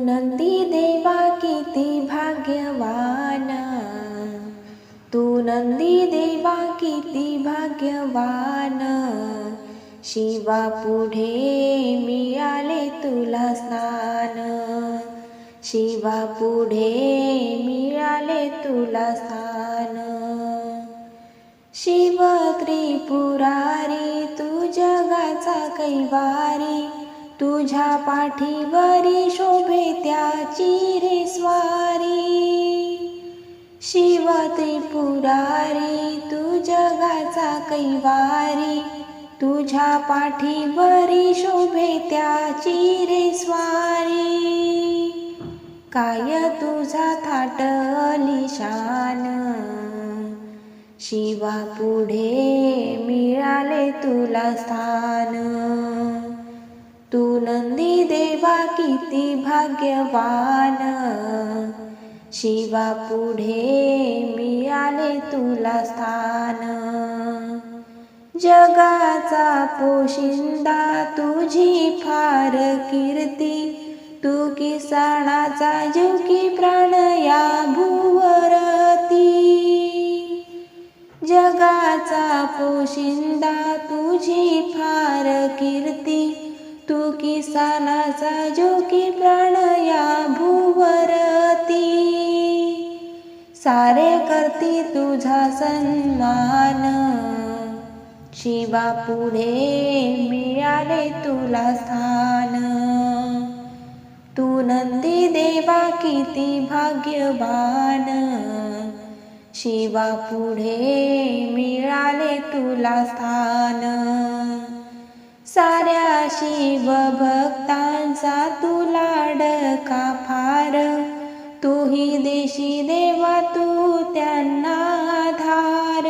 नंदी देवा किती भाग्यवान। तू नंदी देवा किती भाग्यवान। शिवा पुढे तुला मिळाले तुला स्थान शिव त्रिपुरारी तू जगाचा कैवारी तुझ्या पाठीवरी शोभे त्याची रे स्वारी. शिव त्रिपुरारी तू जगाचा कैवारी. तुझ्या पाठीवरी शोभे त्याची रे स्वारी. काय तुझा थाट लिशान शिवा पुढे मिळाले तुला स्थान. तू नंदी देवा किती भाग्यवान. शिवा पुढे मिळाले तुला स्थान. जगाचा पोशिंदा तुझी फार कीर्ती. तू किसाणाचा जीव की प्राण या भुवरती. जगाचा पोशिंदा तुझी फार कीर्ती. तू किसानाचा जो की प्राण या भुवरती सारे करती तुझा सन्मान शिवा पुढे मिळाले तुला स्थान तू नंदी देवा किती भाग्यवान शिवा पुढे मिळाले तुला स्थान साऱ्या शिव भक्तांचा तुलाड डका फार. तूही देशी देवा तू त्यांना आधार.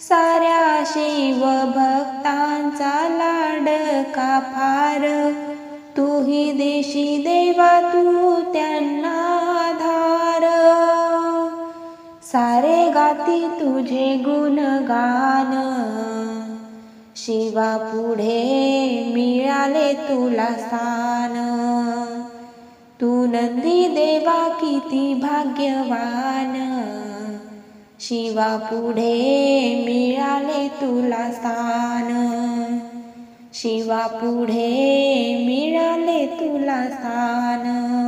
साऱ्या शिव भक्तांचा लाडका फार. तूही देशी देवा तू त्यांना आधार. सारे गाती तुझे गुणगान. शिवा पुढे मिळाले तुला स्थान. तू नंदी देवा किती भाग्यवान. शिवा पुढे मिळाले तुला स्थान. शिवा पुढे मिळाले तुला स्थान.